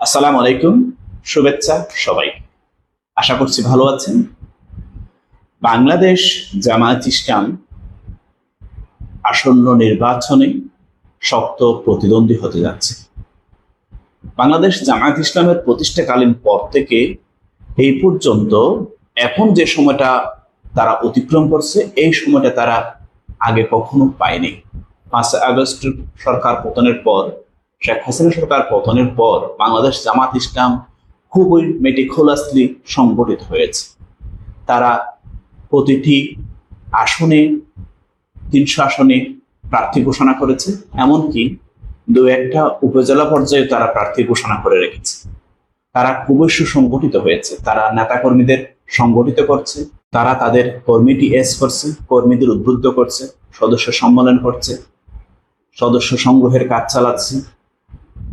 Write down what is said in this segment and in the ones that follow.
আসসালামু আলাইকুম, শুভেচ্ছা সবাই। আশা করছি ভালো আছেন। বাংলাদেশ জামায়াত ইসলাম আসন্ন নির্বাচনে শক্ত প্রতিদ্বন্দ্বী হতে যাচ্ছে। বাংলাদেশ জামায়াত ইসলামের প্রতিষ্ঠাকালীন পর থেকে এই পর্যন্ত এখন যে সময়টা তারা অতিক্রম করছে, এই সময়টা তারা আগে কখনো পায়নি। পাঁচ আগস্ট সরকার পতনের পর শেখ হাসিনা সরকার পতনের পর বাংলাদেশ জামাত ইসলাম খুবই মেটিকুলাসলি সংগঠিত হয়েছে। তারা প্রতিটি আসনে, তিনশো আসনে প্রার্থী ঘোষণা করেছে, এমনকি দু একটা উপজেলা পর্যায়ে তারা প্রার্থী ঘোষণা করে রেখেছে। তারা খুবই সুসংগঠিত হয়েছে। তারা নেতাকর্মীদের সংগঠিত করছে, তারা তাদের কর্মীটি এস করছে, কর্মীদের উদ্বুদ্ধ করছে, সদস্য সম্মেলন করছে, সদস্য সংগ্রহের কাজ চালাচ্ছে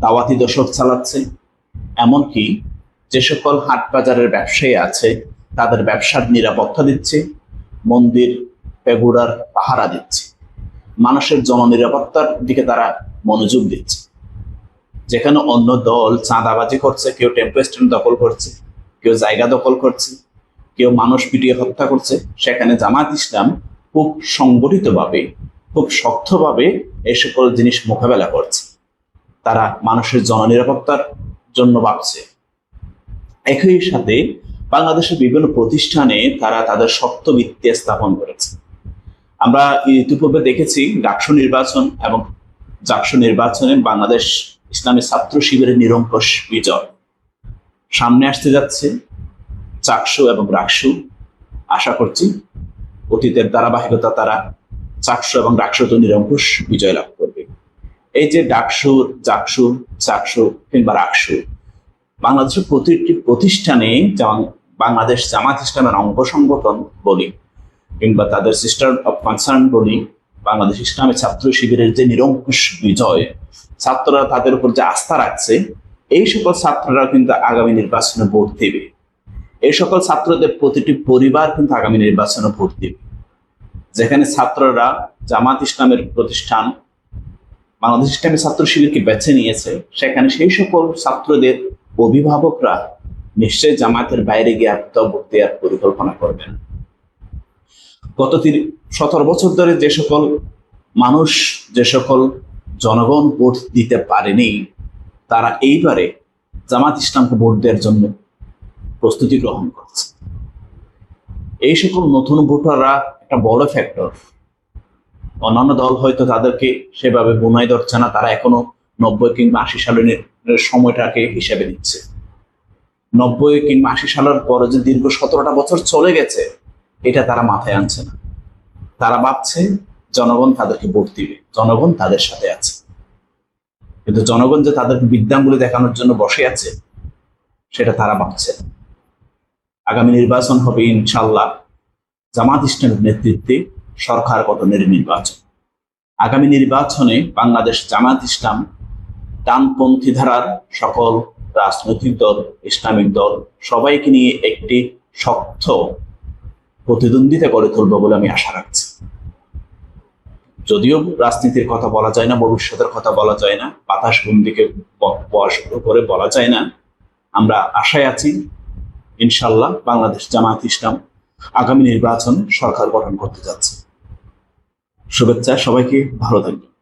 দাওয়াতি দশক চালাচ্ছে, এমনকি যে সকল হাট বাজারের ব্যবসায়ী আছে, তাদের ব্যবসার নিরাপত্তা দিচ্ছে, মন্দির, পেগুড়ার পাহারা দিচ্ছে। মানুষের জননিরাপত্তার দিকে তারা মনোযোগ দিচ্ছে। যেখানে অন্য দল চাঁদাবাজি করছে, কেউ টেম্পো স্ট্যান্ড দখল করছে, কেউ জায়গা দখল করছে, কেউ মানুষ পিটিয়ে হত্যা করছে, সেখানে জামাত ইসলাম খুব সংগঠিতভাবে, খুব শক্তভাবে এই সকল জিনিস মোকাবেলা করছে। তারা মানুষের জননিরাপত্তার জন্য ভাবছে। একই সাথে বাংলাদেশের বিভিন্ন প্রতিষ্ঠানে তারা তাদের শক্ত ভিত্তি স্থাপন করেছে। আমরা ইতিপূর্বে দেখেছি ডাকসু নির্বাচন এবং জাকসু নির্বাচনে বাংলাদেশ ইসলামী ছাত্র শিবিরের নিরঙ্কুশ বিজয়। সামনে আসতে যাচ্ছে চাকসু এবং রাকসু। আশা করছি অতীতের ধারাবাহিকতা তারা চাকসু এবং রাকসুতে নিরঙ্কুশ বিজয় লাভ করবে। এই যে ডাকসু জাকসু চাকসু কিংবা রাকসু বাংলাদেশের প্রতিটি প্রতিষ্ঠানে যেমন বাংলাদেশ জামাত ইসলামের অঙ্গ সংগঠন বলি, কিংবা তাদের সিস্টার অফ কনসার্ন বলি, বাংলাদেশ ইসলামের ছাত্র শিবিরের যে নিরঙ্কুশ বিজয়, ছাত্ররা তাদের উপর যে আস্থা রাখছে, এই সকল ছাত্ররা কিন্তু আগামী নির্বাচনে ভোট দেবে। এই সকল ছাত্রদের প্রতিটি পরিবার কিন্তু আগামী নির্বাচনে ভোট দেবে। যেখানে ছাত্ররা জামাত ইসলামের প্রতিষ্ঠান বাংলাদেশ ইসলামী ছাত্র শিবিরকে বেছে নিয়েছে। সেখানে সেই সকল ছাত্রদের অভিভাবকরা নিশ্চয়ই জামাতের বাইরে গিয়ে আত্মভোট দেওয়ার পরিকল্পনা করবেন। গত সতেরো বছর ধরে যে সকল মানুষ, যে সকল জনগণ ভোট দিতে পারেনি, তারা এইবারে জামাত ইসলামকে ভোট দেওয়ার জন্য প্রস্তুতি গ্রহণ করছে। এই সকল নতুন ভোটাররা একটা বড় ফ্যাক্টর অন্যান্য দল হয়তো তাদেরকে সেভাবে বুনাই ধরছে না, তারা এখনও নব্বই কিংবা আশি সালের সময়টাকে হিসেবে দিচ্ছে নব্বই কিংবা আশি সালের পরে যে দীর্ঘ সতেরোটা বছর চলে গেছে, এটা তারা মাথায় আনছে না। তারা ভাবছে জনগণ তাদেরকে ভোট দিবে, জনগণ তাদের সাথে আছে। কিন্তু জনগণ যে তাদেরকে বিদ্যাঙ্গুলি দেখানোর জন্য বসে আছে, সেটা তারা ভাবছে আগামী নির্বাচন হবে ইনশাল্লাহ জামাত ইসলামের নেতৃত্বে সরকার গঠনের নির্বাচন। আগামী নির্বাচনে বাংলাদেশ জামাত ইসলাম ডানপন্থী ধারার সকল রাজনৈতিক দল, ইসলামিক দল সবাইকে নিয়ে একটি শক্ত প্রতিদ্বন্দ্বিতা করে তুলব বলে আমি আশা রাখছি। যদিও রাজনীতির কথা বলা যায় না, ভবিষ্যতের কথা বলা যায় না, বাতাস বন্দিকে বয়স করে বলা যায় না, আমরা আশায় আছি ইনশাল্লাহ বাংলাদেশ জামায়াত ইসলাম আগামী নির্বাচন সরকার গঠন করতে যাচ্ছে। শুভেচ্ছা সবাইকে ভালো থাকবেন।